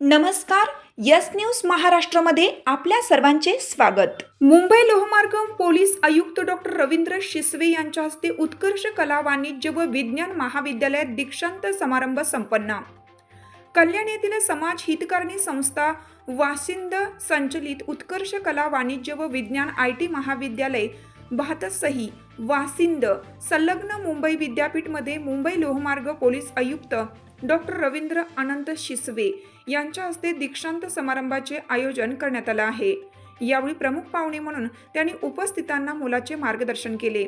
नमस्कार yes news महाराष्ट्रामध्ये आपल्या सर्वांचे स्वागत. मुंबई लोहमार्ग पोलीस आयुक्त डॉक्टर रवींद्र शिसवे यांच्या हस्ते उत्कर्ष कला वाणिज्य व विज्ञान महाविद्यालयात दीक्षांत समारंभ संपन्न. कल्याण येथील समाज हितकारणी संस्था वासिंद संचलित उत्कर्ष कला वाणिज्य व विज्ञान आय टी महाविद्यालय भातसही वासिंद संलग्न मुंबई विद्यापीठमध्ये मुंबई लोहमार्ग पोलीस आयुक्त डॉक्टर रवींद्र अनंत शिसवे यांच्या हस्ते दीक्षांत समारंभाचे आयोजन करण्यात आलं आहे. यावेळी प्रमुख पाहुणे म्हणून त्यांनी उपस्थितांना मुलाचे मार्गदर्शन केले.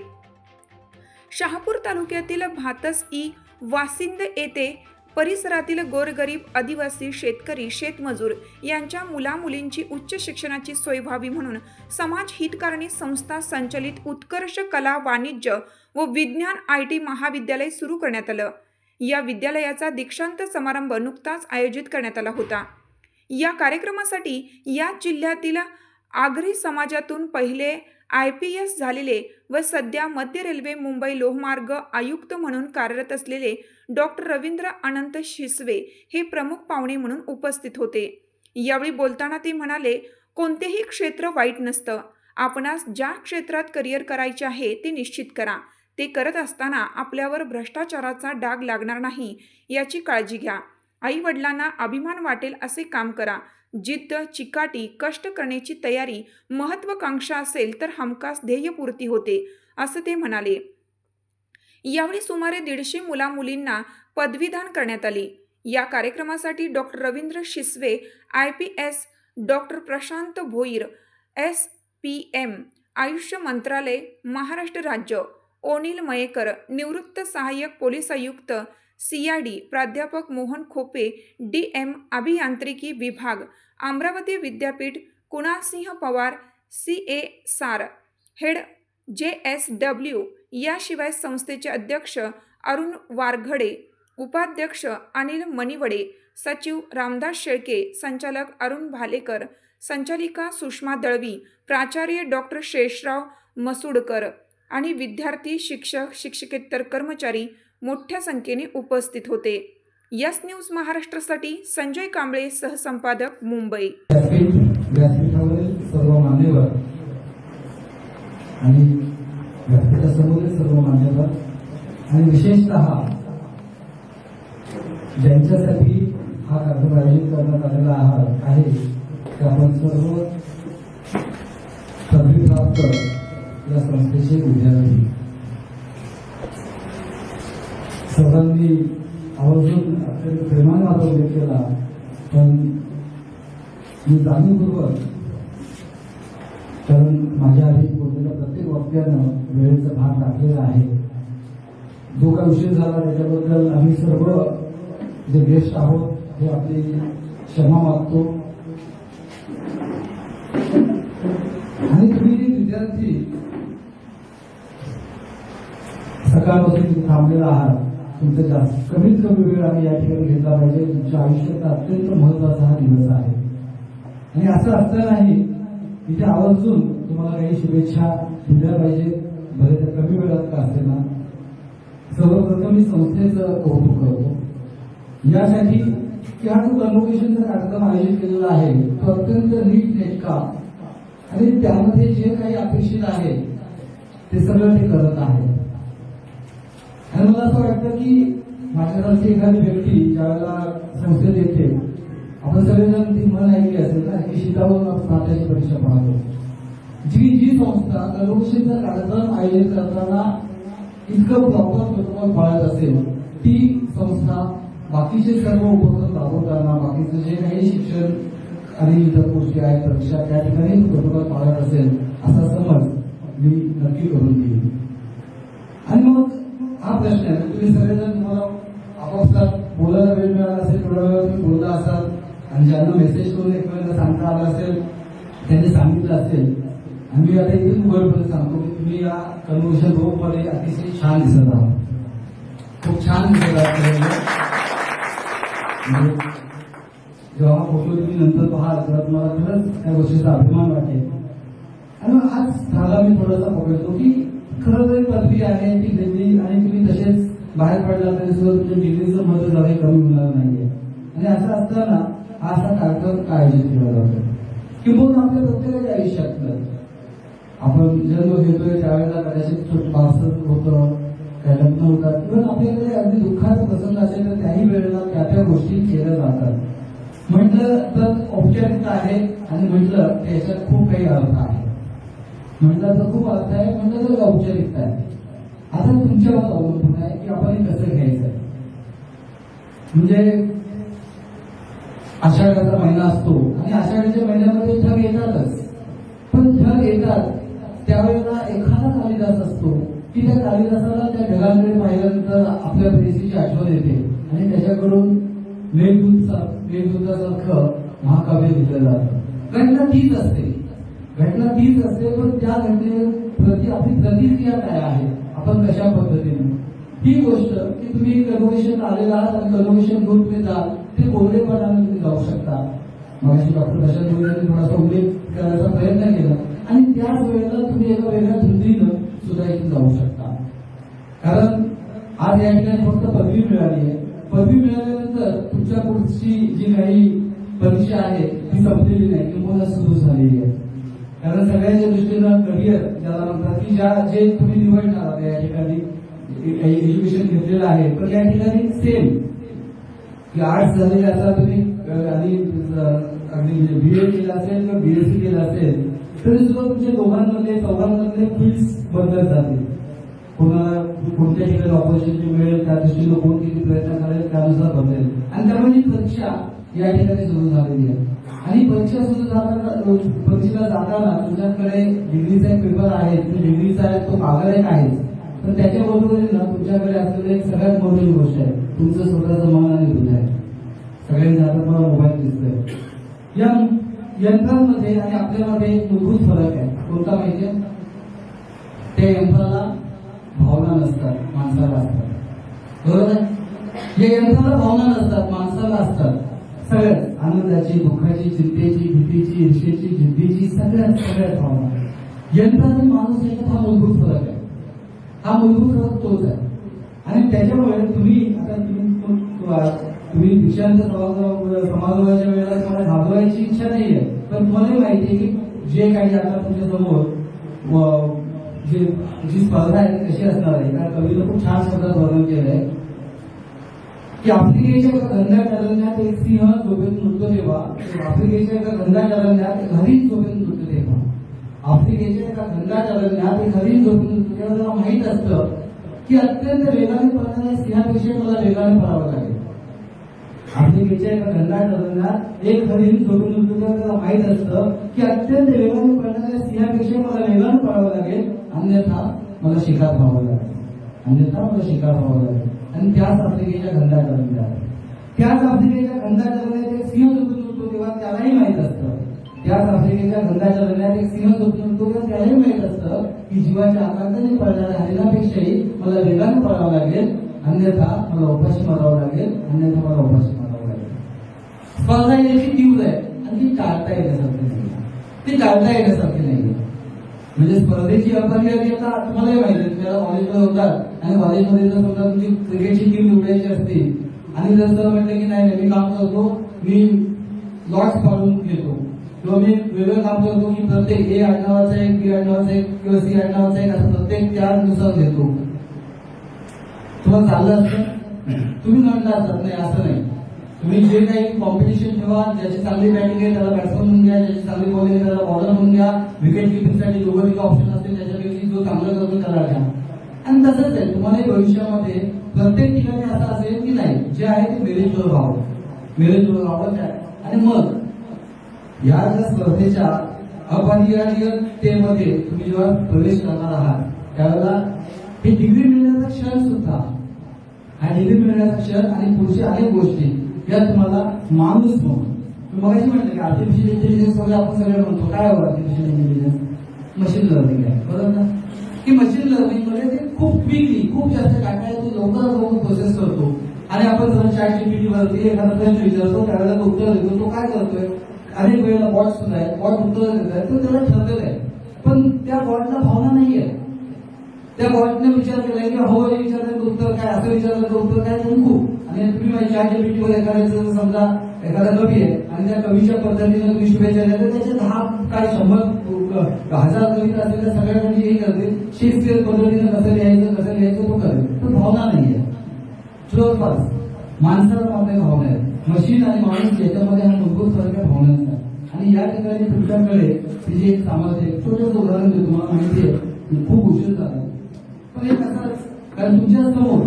शहापूर तालुक्यातील भातस ई वासिंद येथे परिसरातील गोरगरीब आदिवासी शेतकरी शेतमजूर यांच्या मुलामुलींची उच्च शिक्षणाची सोय व्हावी म्हणून समाज हितकारणी संस्था संचलित उत्कर्ष कला वाणिज्य व विज्ञान आय टी महाविद्यालय सुरू करण्यात आलं. या विद्यालयाचा दीक्षांत समारंभ नुकताच आयोजित करण्यात आला होता. या कार्यक्रमासाठी या जिल्ह्यातील आगरी समाजातून पहिले आय पी एस झालेले व सध्या मध्य रेल्वे मुंबई लोहमार्ग आयुक्त म्हणून कार्यरत असलेले डॉक्टर रवींद्र अनंत शिसवे हे प्रमुख पाहुणे म्हणून उपस्थित होते. यावेळी बोलताना ते म्हणाले कोणतेही क्षेत्र वाईट नसतं. आपणास ज्या क्षेत्रात करिअर करायचे आहे ते निश्चित करा. ते करत असताना आपल्यावर भ्रष्टाचाराचा डाग लागणार नाही याची काळजी घ्या. आई वडिलांना अभिमान वाटेल असे काम करा. जिद्द चिकाटी कष्ट करण्याची तयारी महत्वाकांक्षा असेल तर हमखास ध्येयपूर्ती होते असं ते म्हणाले. यावेळी सुमारे दीडशे मुलामुलींना पदवीदान करण्यात आली. या कार्यक्रमासाठी doctor Ravindra Shisve I P S doctor Prashant Bhoir S P M आयुष्य मंत्रालय महाराष्ट्र राज्य ओनिल मयेकर निवृत्त सहाय्यक पोलीस आयुक्त सी आय डी प्राध्यापक मोहन खोपे डी एम अभियांत्रिकी विभाग अमरावती विद्यापीठ कुणासिंह पवार सी ए सार हेड जे एस डब्ल्यू याशिवाय संस्थेचे अध्यक्ष अरुण वारघडे उपाध्यक्ष अनिल मणिवडे सचिव रामदास शेळके संचालक अरुण भालेकर संचालिका सुषमा दळवी प्राचार्य डॉक्टर शेषराव मसुडकर आणि विद्यार्थी शिक्षक शिक्षकेतर कर्मचारी मोठ्या संख्येने उपस्थित होते. यस न्यूज महाराष्ट्रासाठी संजय कांबळे सहसंपादक मुंबई. सर्व मान्यवर आणि व्यासपीठासमोरील सर्व मान्यवर आणि विशेषतः ज्यांच्यासाठी हा कार्यक्रम आयोजित करण्यात आलेला आहात आहे ते आपण सर्व पदवीप्राप्त या संस्थेचे विद्यार्थी. सर्वांनी आवर्जून अत्यंत प्रेमाने आता उल्लेख केला पण मी जाणीवपूर्वक कारण माझ्या आधी बोललेल्या प्रत्येक वाक्यानं वेळेचा भाग टाकलेला आहे. जो काय उशीर झाला त्याच्याबद्दल आम्ही सर्व जे गेस्ट आहोत हे आपली क्षमा मागतो. आणि तुम्ही विद्यार्थी सकाळपासून तुम्ही थांबलेला आहात तुमचं जास्त कमीत कमी वेळ आम्ही या ठिकाणी घेतला पाहिजे. तुमच्या आयुष्याचा अत्यंत महत्त्वाचा हा दिवस आहे. आणि असं असतानाही इथे आवर्जून तुम्हाला काही शुभेच्छा दिल्या पाहिजे. भले तर कमी वेळात का असेल ना सर्वप्रथम मी संस्थेचं कौतुक करतो. यासाठी की हा जो कन्व्होकेशनचा कार्यक्रम आयोजित केलेला आहे तो अत्यंत नीट नेटका. आणि त्यामध्ये जे काही अपेक्षित आहे ते सगळं ते करत आहे. आणि मला असं वाटतं की माझ्यासारखी एखादी व्यक्ती ज्यावेळेला संस्थेत येते आपण सगळेजण ती मन ऐकली असेल ना की शिकावून नाट्याची परीक्षा पाहतो. जी जी संस्था कलोशीचा कार्यक्रम आयोजित करताना इतकं प्रॉपर प्रोटोकॉल पाळत असेल ती संस्था बाकीचे सर्व उपक्रम राबवताना बाकीचं जे काही शिक्षण आणि इतर गोष्टी आहेत परीक्षा त्या ठिकाणी प्रोटोकॉल पाळत असेल असा समज मी नक्की करून देईन. आणि मग हा प्रश्न आहे. तुम्ही सगळेजण तुम्हाला आपापसात बोलायला वेळ मिळाला असेल थोडा वेळ तुम्ही बोलला असाल आणि ज्यांना मेसेज करून एकमेकांना सांगता आला असेल त्यांनी सांगितलं असेल आणि मी आता इथून उघडपणे सांगतो की तुम्ही या कन्व्होकेशनमध्ये अतिशय छान दिसत आहात. खूप छान दिसत आहात म्हणजे जेव्हा फोटो तुम्ही नंतर पाहाल तेव्हा तुम्हाला खरंच त्या गोष्टीचा अभिमान वाटेल. आणि मग आज झाला मी थोडासा बघतो की खरोखरी पदवी आहे ती घेतली आणि तुम्ही तसेच बाहेर पडला तरी सुद्धा तुमच्या डिग्रीचं महत्त्व झालं कमी होणार नाहीये. आणि असं असताना हा असा कार्यक्रम आयोजित केला जातो. किंबहुना आपल्या प्रत्येकाच्या आयुष्यातलं आपण जन्म घेतोय त्यावेळेला कदाचित छोट होतं काय लग्न होतात. किंवा आपल्याकडे अगदी दुःखाचा प्रसंग असेल तर त्याही वेळेला त्या त्या गोष्टी केल्या जातात. म्हटलं तर औपचारिकता आहे आणि म्हटलं याच्यात खूप काही अर्थ आहे. म्हणलं तर खूप अर्थ आहे म्हणलं तर औपचारिकता आहे. आता तुमच्यावर अवलंबून आहे की आपण हे कसं घ्यायचं? म्हणजे आषाढाचा महिना असतो आणि आषाढाच्या महिन्यामध्ये ठग येतातच. पण ठग येतात त्यावेळेला एखादा कालिदास असतो की त्या कालिदासाला त्या ढगांकडे पाहिल्यानंतर आपल्या प्रेसीची आठवण येते. आणि त्याच्याकडून मेघदूतचा मेघदूतासारखं महाकाव्य लिहिलं जातं. कारण तीच असते. घटना तीच असते पण त्या घटनेप्रती आपली प्रतिक्रिया काय आहे? आपण कशा पद्धतीने? ही गोष्ट की तुम्ही कन्व्हेन्शन आलेला आहात आणि कन्व्हेन्शन घेऊन तुम्ही जाल ते कोरडेपणाने तुम्ही जाऊ शकता. मगाशी डॉक्टर प्रशांत यांनी थोडासा उल्लेख करायचा प्रयत्न केला. आणि त्याच वेळेला तुम्ही एका वेगळ्या धुंदीनं सुद्धा इथे जाऊ शकता. कारण आज या ठिकाणी फक्त पदवी मिळाली आहे. पदवी मिळाल्यानंतर तुमच्या पुढची जी काही परीक्षा आहे ती संपलेली नाही किंवा सुरू झालेली आहे. कारण सगळ्यांच्या दृष्टीनं करिअर ज्याला म्हणतात की ज्या जे तुम्ही निवडणार आता या ठिकाणी काही एज्युकेशन घेतलेलं आहे पण या ठिकाणी सेम की आर्ट्स झालेले आता तुम्ही आणि अगदी बी एड केलं असेल किंवा बी एड सी केलं असेल तरी सुद्धा तुमच्या दोघांमधले चौघांमधले फील्ड्स बदलत जातील. कोणाला कोणत्या ठिकाणी ऑपॉर्च्युनिटी मिळेल त्या दृष्टीनं कोण किती प्रयत्न करेल त्यानुसार बदलेल. आणि त्यामुळे परीक्षा या ठिकाणी सुरू झालेली आहे. आणि परीक्षा सुरू जाताना म्हणजे परीक्षेला जाताना तुमच्याकडे डिग्रीचा एक पेपर आहे म्हणजे डिग्रीचा आहे तो कागद एक आहे. तर त्याच्याबरोबर ना तुमच्याकडे असलेली एक सगळ्यात मोठी गोष्ट आहे. तुमचं स्वतःचं मन आणि हृदय. सगळ्यांच्या हातात मला मोबाईल दिसतोय. या यंत्रांमध्ये आणि आपल्यामध्ये मूलभूत फरक आहे. कोणता माहिती त्या यंत्राला भावना नसतात माणसाला असतात. बरोबर या यंत्राला भावना नसतात माणसाला असतात. सगळ्यात आनंदाची दुःखाची चिंतेची भीतीची ईर्षेची जिद्दीची सगळ्यात सगळ्यात भावना यंत्र माणूस याच्यात हा मूलभूत फरक आहे. हा मूलभूत फरक तोच आहे. आणि त्याच्यामुळे तुम्ही आता तुम्ही तुम्ही दीक्षांत समाज वेळेला तुम्हाला घाबरवायची इच्छा नाहीये पण तुम्हालाही माहिती आहे की जे काही आता तुमच्यासमोर जे जी स्पर्धा आहे कशी असणार आहे? कारण कवीनं खूप छान शब्दात वर्णन आहे की आफ्रिकेच्या एका अरण्यात एक सिंह झोपेत मृत्यू देवा आफ्रिकेच्या एका घनदाट अरण्यात एक हरिण झोपेत मृत्यू देवा आफ्रिकेच्या एका घनदाट अरण्यात एक हरिण झोपेत मृत्यू तेव्हा त्याला माहीत असतं की अत्यंत वेगाने पळणाऱ्या सिंहापेक्षा मला वेगाने पळावं लागेल. आफ्रिकेच्या एका घनदाट अरण्यात एक हरिण झोपेत मृत्यू तेव्हा त्याला माहीत असतं की अत्यंत वेगाने पळणाऱ्या सिंहापेक्षा मला वेगाने पळावं लागेल. अन्यथा मला शिकार व्हावं लागेल. अन्यथा मला शिकार व्हावं लागेल आणि त्याच आफ्रिकेच्या घनदाट अरण्यात त्याच आफ्रिकेच्या घनदाट एक सिंह झोपून उठतो तेव्हा त्यालाही माहीत असतं. त्याच आफ्रिकेच्या घनदाट अरण्यात एक सिंह झोपून उठतो तेव्हा त्यालाही माहीत असतं की जीवाच्या आकांताने पळणाऱ्या हरिणापेक्षाही मला वेगाने पळावं लागेल. अन्यथा मला उपाशी मारावं लागेल. अन्यथा मला उपाशी मारावं लागेल. स्पर्धा याची तीव्र आहे. आणि ती टाळता येण्यासारखी नाही. ती टाळता येण्यासारखी नाही. म्हणजे स्पर्धेची अपरिहार्यता तुम्हालाही माहिती आहे. तुम्हाला आता कॉलेजमध्ये होतात. आणि कॉलेजमध्ये जर समजा तुम्ही क्रिकेटची टीम निवडायची असते आणि जर सर म्हटलं की नाही मी काम करतो मी लॉट्स काढून घेतो. किंवा मी वेगळं काम करतो की प्रत्येक ए आडनावाचा एक बी आडनावाचा एक किंवा सी आडनावाचा एक असं प्रत्येक त्यानुसार घेतो. तुम्हाला चाललं असतं? तुम्ही म्हणलं असतात नाही असं नाही. तुम्ही जे काही कॉम्पिटिशन ठेवा ज्याची चांगली बॅटिंग आहे त्याला बॅट्समन म्हणून घ्या ज्याची चांगली बॉलिंग आहे त्याला बॉलर म्हणून घ्या. विकेट किपिंगसाठी दोघं तिघं ऑप्शन असतील त्याच्यापैकी जो चांगलं करतो त्याला घ्या. आणि तसंच आहे तुम्हाला भविष्यामध्ये प्रत्येक ठिकाणी असं असेल की नाही जे आहे ते मेरेजवर व्हावं मेरेजवर व्हावं काय आणि मग या ज्या स्पर्धेच्या अपरिहार्यतेमध्ये तुम्ही जेव्हा प्रवेश करणार आहात त्यावेळेला ही डिग्री मिळण्याचा क्षण सुद्धा हा डिग्री मिळण्याचा क्षण आणि पुढच्या अनेक गोष्टी या तुम्हाला माणूस म्हणून. मगाशी म्हटलं की आर्टिफिशियल इंटेलिजन्स वगैरे आपण सगळे म्हणतो काय आर्टिफिशियल इंटेलिजन्स मशीन लर्निंग आहे बरोबर ना? की मशीन लर्निंगमध्ये ते खूप क्विकली खूप जास्त काय काय तो लवकरात लवकर प्रोसेस करतो. आणि आपण जर चॅट जीपीटी वरती एखादा प्रश्न विचारतो त्यावेळेला तो उत्तर देतो तो काय करतोय? अनेक वेळेला बॉट सुद्धा आहे बॉट उत्तर देत आहे तो त्याला ठरलेलं आहे. पण त्या बॉटला भावना नाही आहे त्या बॉटने विचार केला की हो विचारलं तर उत्तर काय? असं विचारलं तर उत्तर काय? नको आणि तुम्ही माझ्या चॅट जीपीटी वर एखाद्याचं समजा एखादा कवी आहे आणि त्या कवीच्या पद्धतीने तुम्ही शुभेच्छा द्या तर त्याचे दहा काय शंभर हजार कविता असेल तर सगळ्यांनी हे करते शेक्सपियर पद्धतीने कसं लिहायचं कसं लिहायचं तो करेल पण भावना नाही आहे. जवळपास माणसाला मात्र भावना आहेत मशीन आणि माणूस याच्यामध्ये हा मूलभूत फरक भावना भावनांचा आणि या ठिकाणी तुमच्याकडे तिचे एक सामर्थ्य आहे. छोटंसं उदाहरण देतो तुम्हाला माहिती आहे. खूप उशीर झाला. पण हे कसं कारण तुमच्यासमोर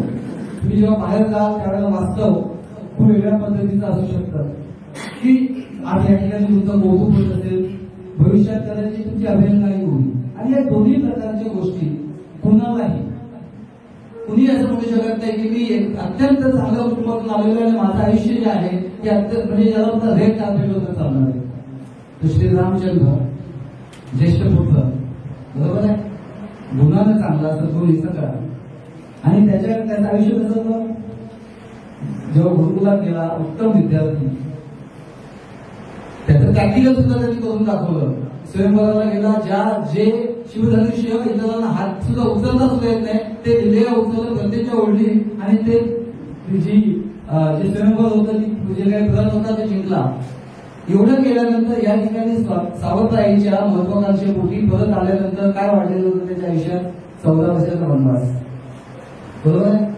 तुम्ही जेव्हा बाहेर जाल त्यावेळेला वास्तव खूप वेगळ्या पद्धतीचं असू शकतं. की आज या ठिकाणी तुमचं कौतुक होत असेल भविष्यात कदाचित तुमची अभिनंदनाही होईल आणि या दोन्ही प्रकारच्या गोष्टी कुणालाही कुणी असं म्हणू शकत नाही की मी एक अत्यंत चांगल्या कुटुंबातून आलेलो आणि माझं आयुष्य जे आहे ते अत्यंत म्हणजे ज्याला माझा रेट कार्पेट होतं चालणार आहे. श्री रामचंद्र ज्येष्ठ पुत्र बरोबर आहे? गुणानं चांगला सद्गुणीचा कळा आणि त्याच्या त्याचं आयुष्य कसं होतं? जेव्हा गुरुकुलात गेला उत्तम विद्यार्थी. त्याचं प्रॅक्टिकल सुद्धा त्यांनी करून दाखवलं. स्वयंवराला गेला ज्या जे शिवधनुष्य इतरांना हात सुद्धा उचलता सुद्धा येत नाही ते दिलेल्या उचललं प्रत्येकच्या ओढली आणि ते जी जे स्वयंवर होतं ती जे काही प्रत होता ते जिंकला. एवढं केल्यानंतर या ठिकाणी सावंतराईच्या महत्वाकांक्षे पोटी परत आल्यानंतर काय वाढलेलं होतं त्याच्या आयुष्यात? चौदा वर्षाचा वनवास. बरोबर आहे?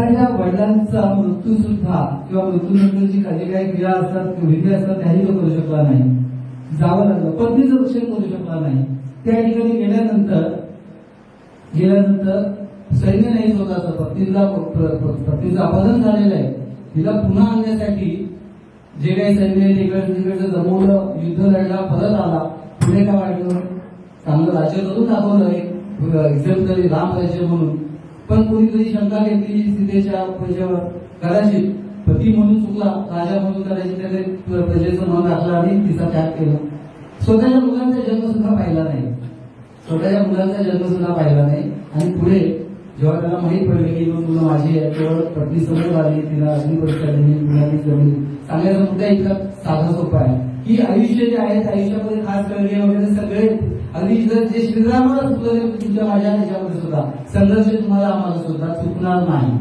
स्वतःच्या वडिलांचा मृत्यू सुद्धा किंवा मृत्यूनंतरची काही काही क्रिया असतात विधी असतात त्याही तो करू शकला नाही. जावं लागलं. पत्नीचं रक्षण करू शकला नाही. त्या ठिकाणी गेल्यानंतर गेल्यानंतर सैन्य नाही स्वतःचं पत्नीला पत्नीचं अपहरण झालेलं आहे. तिला पुन्हा आणण्यासाठी जे काही सैन्य तिकडे तिकडचं जमवलं युद्ध लढला परत आला. पुढे काय वाटलं? चांगलं राज्य करून दाखवलं एक एक्झाम्पल राम राज्य म्हणून. पण कोणीतरी शंका घेतली सीतेच्या प्रजेवर कदाचित पती म्हणून चुकला राजा म्हणून कदाचित त्याने प्रजेचं मन राखलं आणि तिचा त्याग केला. स्वतःच्या मुलांचा जन्म सुद्धा पाहिला नाही. स्वतःच्या मुलांचा जन्म सुद्धा पाहिला नाही. आणि पुढे जेव्हा त्याला माहीत पडले की दोन मुलं माझी आहेत तेव्हा पत्नी समोर आली तिला अग्नी परीक्षा दिली मुलांनी जमली. सांगायचा मुद्दा इतका साधा सोपा आहे. की आयुष्य जे आहे आयुष्यामध्ये खास करणे वगैरे सगळे आणि जर जे श्रीरामाला चुकलं तुमच्या माझ्या ह्याच्यामध्ये सुद्धा संघर्ष तुम्हाला आम्हाला सुद्धा चुकणार नाही.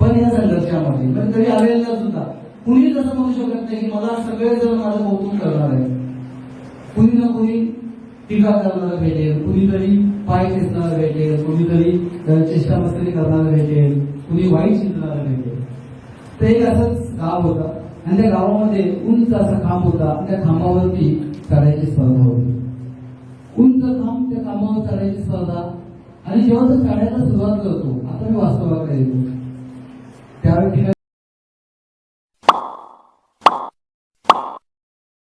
पण या संघर्षामध्ये पण तरी आलेला सुद्धा कुणी तसं म्हणू शकत नाही की मला सगळे जण माझं कौतुक करणार आहे कुणी ना कुणी टीका करणारा भेटेल कुणीतरी पाय खेचणारा भेटेल कुणीतरी चेष्टा मस्करी करणारा भेटेल कुणी वाईट शिकणारा भेटेल. तर एक असंच गाव होतं आणि त्या गावामध्ये उंच असा खांब होता त्या खांबावरती चढायची स्पर्धा होती. तुमचं काम त्या कामावर चढायची स्पर्धा. आणि जेव्हा तो चढायला सुरुवात करतो आता मी वास्तवाकडे येतो. त्यावेळी